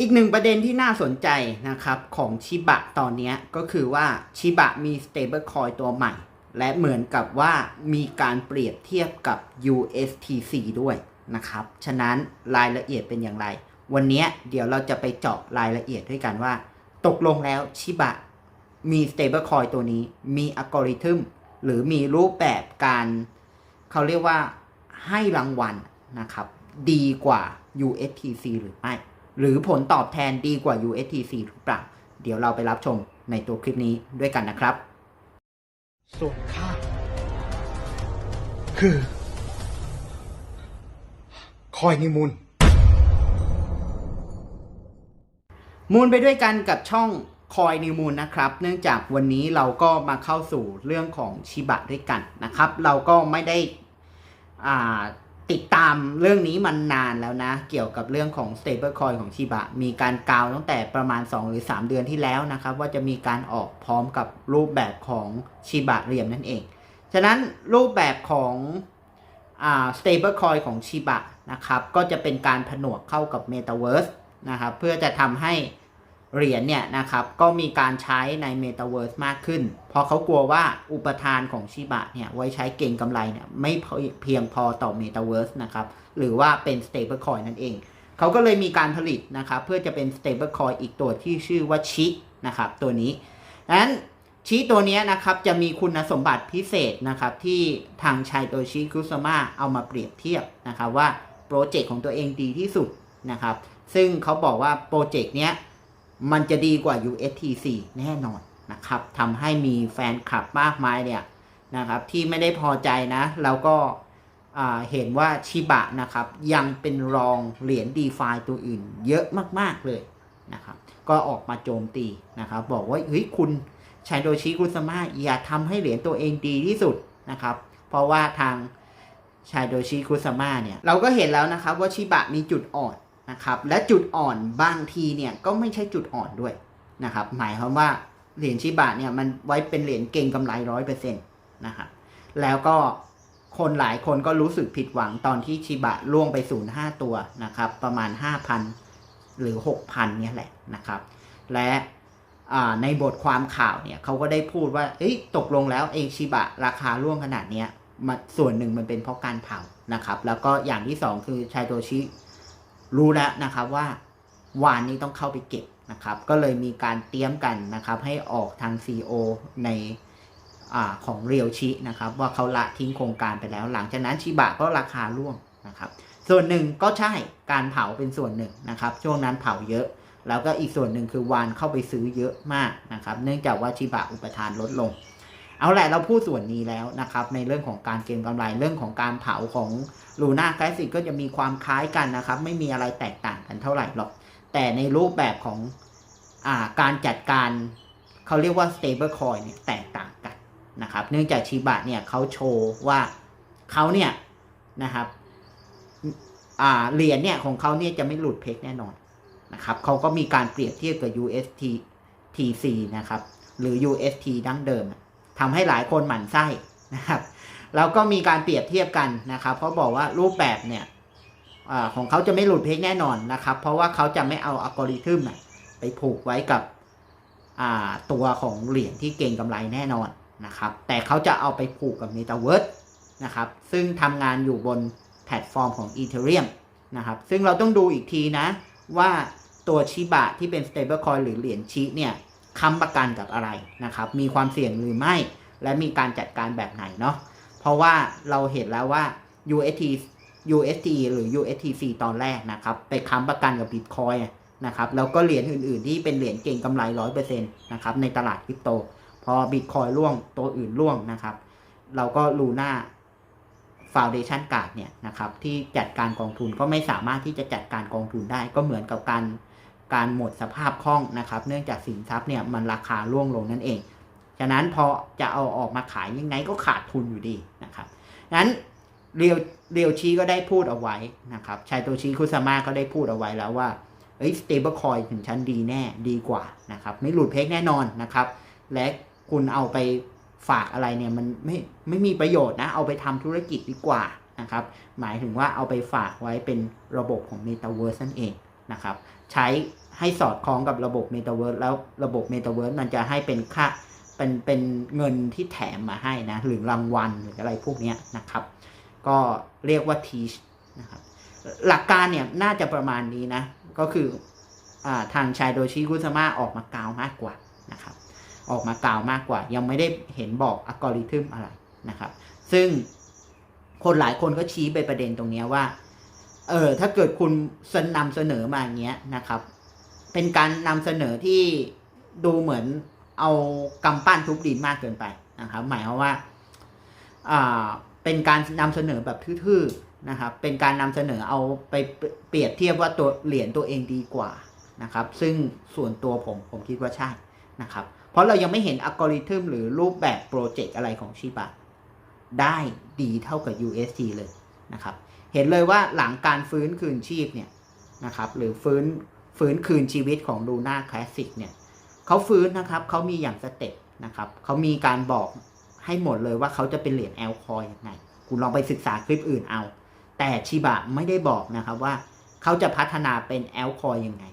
อีกหนึ่งประเด็นที่น่าสนใจนะครับของชิบะตอนนี้ก็คือว่าชิบะมี stable coin ตัวใหม่ และเหมือนกับว่ามีการเปรียบเทียบกับ USTC ด้วยนะครับ ฉะนั้นรายละเอียดเป็นอย่างไร วันนี้เดี๋ยวเราจะไปเจาะรายละเอียดด้วยกันว่า ตกลงแล้วชิบะมี stable coin ตัวนี้มีอัลกอริทึมหรือมีรูปแบบการเขาเรียกว่าให้รางวัลนะครับ ดีกว่า USTC หรือไม่ หรือผลตอบแทนดีกว่า USTC หรือเปล่า เดี๋ยวเราไปรับชมในตัวคลิปนี้ด้วยกันนะครับ ส่วนข้าคือ คอยนิมุนมูลไปด้วยกันกับช่องคอยนิวมูลนะครับ เนื่องจากวันนี้เราก็มาเข้าสู่เรื่องของชิบะด้วยกันนะครับ เราก็ไม่ได้อ่า ติดตามเรื่องนี้มันนานแล้วนะ เกี่ยวกับเรื่องของ stable coin ของชิบะ มีการกล่าวตั้งแต่ประมาณ 2 หรือ 3 เดือนที่แล้วนะครับ ว่าจะมีการออกพร้อมกับรูปแบบของชิบะเรียมนั่นเอง ฉะนั้นรูปแบบของอ่า stable coin ของชิบะนะครับ ก็จะเป็นการผนวกเข้ากับ metaverse นะครับ เพื่อจะทำให้ เหรียญเนี่ยนะครับก็มีการใช้ใน Metaverse มากขึ้น เพราะเขากลัวว่าอุปทานของชิบะเนี่ยไว้ใช้เก่งกำไรเนี่ยไม่เพียงพอต่อ Metaverse นะครับหรือว่าเป็น Stable Coin นั่นเอง เขาก็เลยมีการผลิตนะครับเพื่อจะเป็น Stable Coin อีกตัวที่ชื่อว่าชินะครับตัวนี้ดังนั้นชิตัวนี้นะครับจะมีคุณสมบัติพิเศษนะครับที่ทางชัยโตชิคุสมาเอามาเปรียบเทียบนะครับว่าโปรเจกต์ของตัวเองดีที่สุดนะครับซึ่งเขาบอกว่าโปรเจกต์เนี้ย มันจะดีกว่า USTC แน่นอนนะครับทำให้มีแฟนคลับมากมายเนี่ยนะครับที่ไม่ได้พอใจนะแล้วก็เห็นว่าชิบะนะครับยังเป็นรองเหรียญ d e f าตัวอื่น เยอะมากๆเลยนะครับก็ออกมาโจมตีนะครับบอกว่าเฮ้ยคุณชัยโดชิคุสมาอย่าทำให้เหรียญตัวเองดีที่สุดนะครับเพราะว่าทางชัยโดชิคุสมาเนี่ยเราก็เห็นแล้วนะครับว่าชิบะมีจุดอ่อน นะครับและจุดอ่อนบางทีเนี่ยก็ไม่ใช่จุดอ่อนด้วยนะครับหมายความว่าเหรียญชิบะเนี่ยมันไว้เป็นเหรียญเก่งกำไรร้อยเปอร์เซ็นต์นะครับแล้วก็คนหลายคนก็รู้สึกผิดหวังตอนที่ชิบะล่วงไปศูนย์ห้าตัวนะครับประมาณห้าพันหรือหกพันเนี่ยแหละนะครับ และในบทความข่าวเนี่ยเขาก็ได้พูดว่าตกลงแล้วเอชิบะราคาร่วงขนาดเนี้ยส่วนหนึ่งมันเป็นเพราะการเผานะครับ แล้วก็อย่างที่สองคือชายโตชิ รู้แล้วนะครับว่าวานนี้ต้องเข้าไปเก็บนะครับ ก็เลยมีการเตรียมกันนะครับ ให้ออกทาง CEO ในอของเรียวชินะครับ ว่าเขาละทิ้งโครงการไปแล้ว หลังจากนั้นชิบะก็ราคาร่วงนะครับ ส่วนหนึ่งก็ใช่การเผาเป็นส่วนหนึ่งนะครับ ช่วงนั้นเผาเยอะ แล้วก็อีกส่วนหนึ่งคือวานเข้าไปซื้อเยอะมากนะครับ เนื่องจากว่าชิบะอุปทานลดลง เอาแหละเราพูดส่วนนี้แล้วนะครับ ในเรื่องของการเก็งกำไรเรื่องของการเผาของลูน่าคลาสสิกก็จะมีความคล้ายกันนะครับ ไม่มีอะไรแตกต่างกันเท่าไหร่หรอก แต่ในรูปแบบของอาการจัดการเขาเรียกว่า stable coin เนี่ยแตกต่างกันนะครับ เนื่องจากชิบะเนี่ยเขาโชว์ว่าเขาเนี่ยนะครับเหรียญเนี่ยของเขาเนี่ยจะไม่หลุดเพกแน่นอนนะครับเขาก็มีการเปรียบเทียบกับ UST TC นะครับ หรือ UST ดั้งเดิม ทำให้หลายคนหมั่นไส้นะครับแล้วก็มีการเปรียบเทียบกันนะครับเพราบอกว่ารูปแบบเนี่ยอของเขาจะไม่หลุดเพกแน่นอนนะครับ เพราะว่าเขาจะไม่เอาอัลกอริทึมไปผูกไว้กับตัวของเหรียญที่เก่งกำไรแน่นอนนะครับ แต่เขาจะเอาไปผูกกับ Metaverse นะครับ ซึ่งทำงานอยู่บนแพลตฟอร์มของ Ethereum นะครับ ซึ่งเราต้องดูอีกทีนะ ว่าตัวชิบะที่เป็น stablecoin หรือเหรียญชิเนี่ย ค้ำประกันกับอะไรนะครับ มีความเสี่ยงหรือไม่ และมีการจัดการแบบไหนเนาะเพราะว่าเราเห็นแล้วว่า UST UST หรือ USTC ตอนแรกนะครับ ไปค้ำประกันกับ Bitcoin นะครับแล้วก็เหรียญอื่นๆ ที่เป็นเหรียญเก่งกำไร 100%นะครับในตลาดคริปโต พอ Bitcoin ร่วงตัวอื่นร่วงนะครับ เราก็ลูน่า Foundation Card เนี่ยนะครับที่จัดการกองทุนก็ไม่สามารถที่จะจัดการกองทุนได้ก็เหมือนกับการ การหมดสภาพคล่องนะครับ เนื่องจากสินทรัพย์เนี่ยมันราคาร่วงลงนั่นเอง ฉะนั้นพอจะเอาออกมาขายยังไงก็ขาดทุนอยู่ดีนะครับนั้นเรียวเรียวชีก็ได้พูดเอาไว้นะครับชายโตชิคุสมาก็ได้พูดเอาไว้แล้วว่าเอ้ย stable coin ถึงชั้นดีแน่ดีกว่านะครับ ไม่หลุดเพกแน่นอนนะครับ และคุณเอาไปฝากอะไรเนี่ยมันไม่ไม่มีประโยชน์นะ เอาไปทำธุรกิจดีกว่านะครับ หมายถึงว่าเอาไปฝากไว้เป็นระบบของ Metaverse นั่นเอง นะครับใช้ให้สอดคล้องกับระบบ Metaverse แล้วระบบ Metaverse มันจะให้เป็นค่าเป็นเป็นเงินที่แถมมาให้นะ หรือรางวัลหรืออะไรพวกนี้นะครับ ก็เรียกว่า teach นะครับหลักการเนี่ยน่าจะประมาณนี้นะ ก็คืออทางชายโดชิคุสมาออกมากล่าวมากกว่านะครับ ออกมากล่าวมากกว่า ยังไม่ได้เห็นบอกอัลกอริทึมอะไรนะครับ ซึ่งคนหลายคนก็ชี้ไปประเด็นตรงนี้ว่า เออถ้าเกิดคุณนำเสนอมาอย่างเงี้ยนะครับ เป็นการนำเสนอที่ดูเหมือนเอากำปั้นทุบดินมากเกินไปนะครับ หมายความว่าอ่าเป็นการนำเสนอแบบทื่อๆนะครับ เป็นการนำเสนอเอาไปเปรียบเทียบว่าตัวเหรียญตัวเองดีกว่านะครับ ซึ่งส่วนตัวผมผมคิดว่าใช่นะครับ เพราะเรายังไม่เห็นอัลกอริทึมหรือรูปแบบโปรเจกต์อะไรของชิบะได้ดีเท่ากับ UST เลย นะครับ เห็นเลยว่าหลังการฟื้นคืนชีพเนี่ยนะครับ หรือฟื้นฟื้นคืนชีวิตของลูน่าคลาสสิกเนี่ยเขาฟื้นนะครับเขามีอย่างสเต็ปนะครับเขามีการบอกให้หมดเลยว่าเขาจะเป็นเหรียญแอลคอยยังไงคุณลองไปศึกษาคลิปอื่นเอา แต่ชิบะไม่ได้บอกนะครับว่าเขาจะพัฒนาเป็นแอลคอยยังไง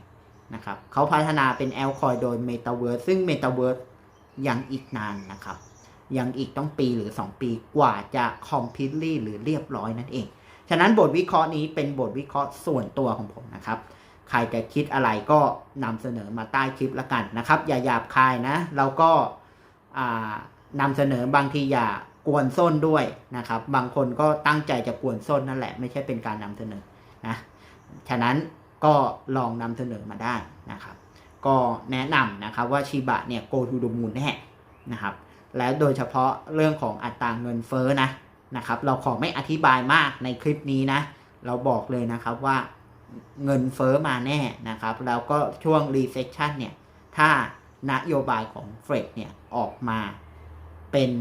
นะครับเขาพัฒนาเป็นแอลคอยโดย Metaverse ซึ่ง Metaverse ยังอีกนานนะครับ ยังอีกต้องปีหรือ 2 ปีกว่าจะ completely หรือเรียบร้อยนั่นเอง ฉะนั้นบทวิเคราะห์นี้เป็นบทวิเคราะห์ส่วนตัวของผมนะครับ ใครจะคิดอะไรก็นำเสนอมาใต้คลิปละกันนะครับ อย่าหยาบคายนะ เราก็นำเสนอบางทีอย่ากวนส้นด้วยนะครับ บางคนก็ตั้งใจจะกวนส้นนั่นแหละ ไม่ใช่เป็นการนำเสนอนะฉะนั้นก็ลองนำเสนอมาได้นะครับ ก็แนะนำนะครับว่าชิบะเนี่ยโกทูดูมูลแน่นะครับ และโดยเฉพาะเรื่องของอัตราเงินเฟ้อนะนะครับ เราขอไม่อธิบายมากในคลิปนี้นะ เราบอกเลยนะครับว่าเงินเฟ้อมาแน่นะครับ แล้วก็ช่วง recession เนี่ย ถ้านโยบายของเฟดเนี่ยออกมาเป็น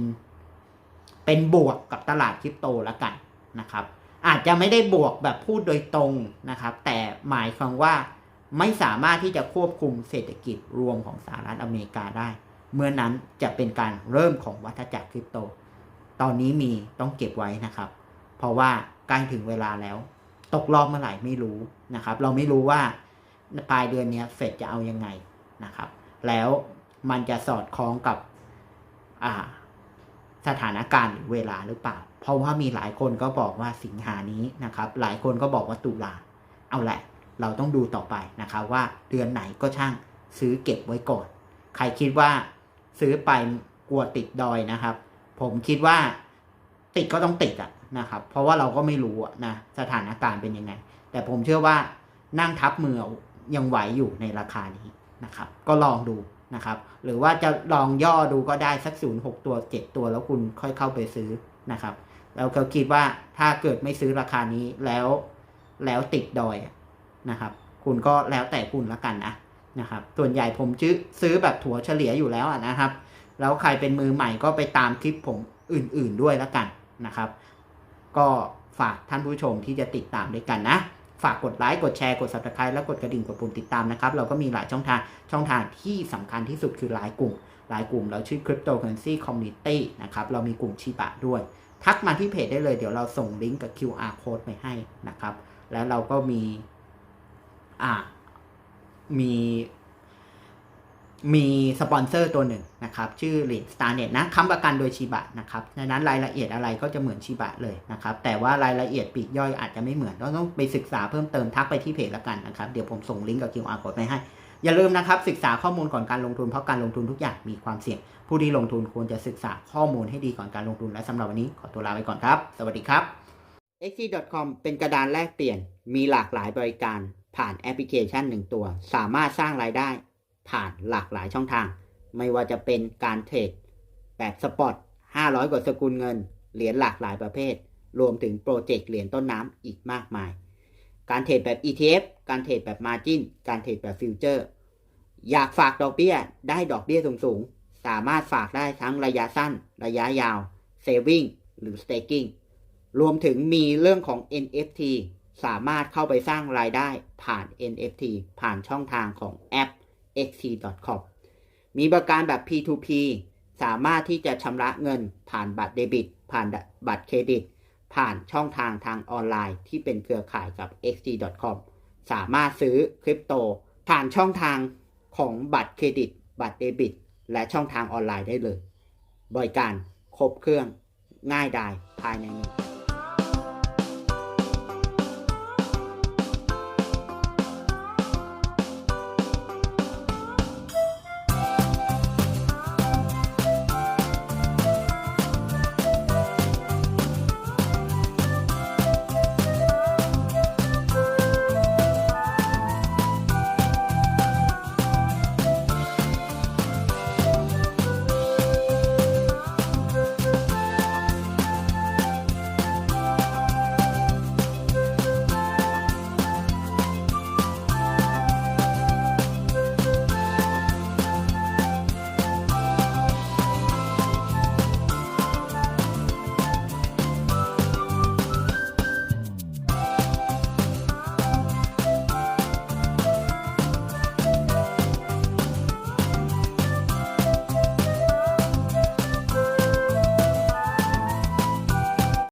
เป็นบวกกับตลาดคริปโตล้วกันนะครับ อาจจะไม่ได้บวกแบบพูดโดยตรงนะครับ แต่หมายความว่าไม่สามารถที่จะควบคุมเศรษฐกิจรวมของสหรัฐอเมริกาได้ เมื่อนั้นจะเป็นการเริ่มของวัฏจักรคริปโต ตอนนี้มีต้องเก็บไว้นะครับ เพราะว่าใกล้ถึงเวลาแล้ว ตกรอบเมื่อไหร่ไม่รู้นะครับ เราไม่รู้ว่าปลายเดือนนี้เฟดจะเอายังไงนะครับ แล้วมันจะสอดคล้องกับสถานการณ์หรือเวลาหรือเปล่า เพราะว่ามีหลายคนก็บอกว่าสิงหานี้นะครับ หลายคนก็บอกว่าตุลา เอาแหละ เราต้องดูต่อไปนะครับว่าเดือนไหนก็ช่างซื้อเก็บไว้ก่อน ใครคิดว่า ซื้อไปกลัวติดดอยนะครับ ผมคิดว่าติดก็ต้องติดอะนะครับ เพราะว่าเราก็ไม่รู้นะสถานการณ์เป็นยังไง แต่ผมเชื่อว่านั่งทับมือยังไหวอยู่ในราคานี้นะครับ ก็ลองดูนะครับ หรือว่าจะลองย่อดูก็ได้สักศูนย์หกตัวเจ็ดตัวแล้วคุณค่อยเข้าไปซื้อนะครับแล้วก็คิดว่าถ้าเกิดไม่ซื้อราคานี้แล้วแล้วติดดอยนะครับ คุณก็แล้วแต่คุณละกันนะ นะครับส่วนใหญ่ผมซื้อซื้อแบบถั่วเฉลี่ยอยู่แล้วนะครับ แล้วใครเป็นมือใหม่ก็ไปตามคลิปผมอื่นๆด้วยและกันนะครับ ก็ฝากท่านผู้ชมที่จะติดตามด้วยกันนะ ฝากกดไลค์กดแชร์กด subscribe แล้วกดกระดิ่งกดปุ่มติดตามนะครับ เราก็มีหลายช่องทางช่องทางที่สำคัญที่สุดคือไลน์กลุ่มไลน์กลุ่มเราชื่อ cryptocurrency community นะครับ เรามีกลุ่มชิบะด้วย ทักมาที่เพจได้เลยเดี๋ยวเราส่งลิงก์กับ QR code ไปให้นะครับ แล้วเราก็มีอ่า มีมีสปอนเซอร์ตัวหนึ่งนะครับ ชื่อ l i n Starnet นะค้ำประกันโดยชิบะนะครับดังนั้นรายละเอียดอะไรก็จะเหมือนชิบะเลยนะครับ แต่ว่ารายละเอียดปีกย่อยอาจจะไม่เหมือนต้องไปศึกษาเพิ่มเติมทักไปที่เพจละกันนะครับ เดี๋ยวผมส่งลิงก์กับ QR code ไปให้ อย่าลืมนะครับ ศึกษาข้อมูลก่อนการลงทุนเพราะการลงทุนทุกอย่างมีความเสี่ยง ผู้ที่ลงทุนควรจะศึกษาข้อมูลให้ดีก่อนการลงทุนและสำหรับวันนี้ขอตัวลาไปก่อนครับ สวัสดีครับ x.com เป็นกระดานแลกเปลี่ยนมีหลากหลายบริการ ผ่านแอปพลิเคชันหนึ่งตัว สามารถสร้างรายได้ ผ่านหลากหลายช่องทาง ไม่ว่าจะเป็นการเทรดแบบสปอต500 กว่าสกุลเงิน เหรียญหลากหลายประเภท รวมถึงโปรเจกต์เหรียญต้นน้ำอีกมากมาย การเทรดแบบ ETF การเทรดแบบ Margin การเทรดแบบฟิวเจอร์อยากฝากดอกเบี้ย ได้ดอกเบี้ยสูงๆ สามารถฝากได้ทั้งระยะสั้น ระยะยาว Saving หรือ Staking รวมถึงมีเรื่องของ NFT สามารถเข้าไปสร้างรายได้ผ่าน NFT ผ่านช่องทางของแอป xt.com มีบริการแบบ P2P สามารถที่จะชำระเงินผ่านบัตรเดบิต ผ่านบัตรเครดิต ผ่านช่องทางทางออนไลน์ที่เป็นเครือข่ายกับ xt.com สามารถซื้อคริปโต ผ่านช่องทางของบัตรเครดิต บัตรเดบิต และช่องทางออนไลน์ได้เลย บริการครบเครื่องง่ายดายภายในหนึ่ง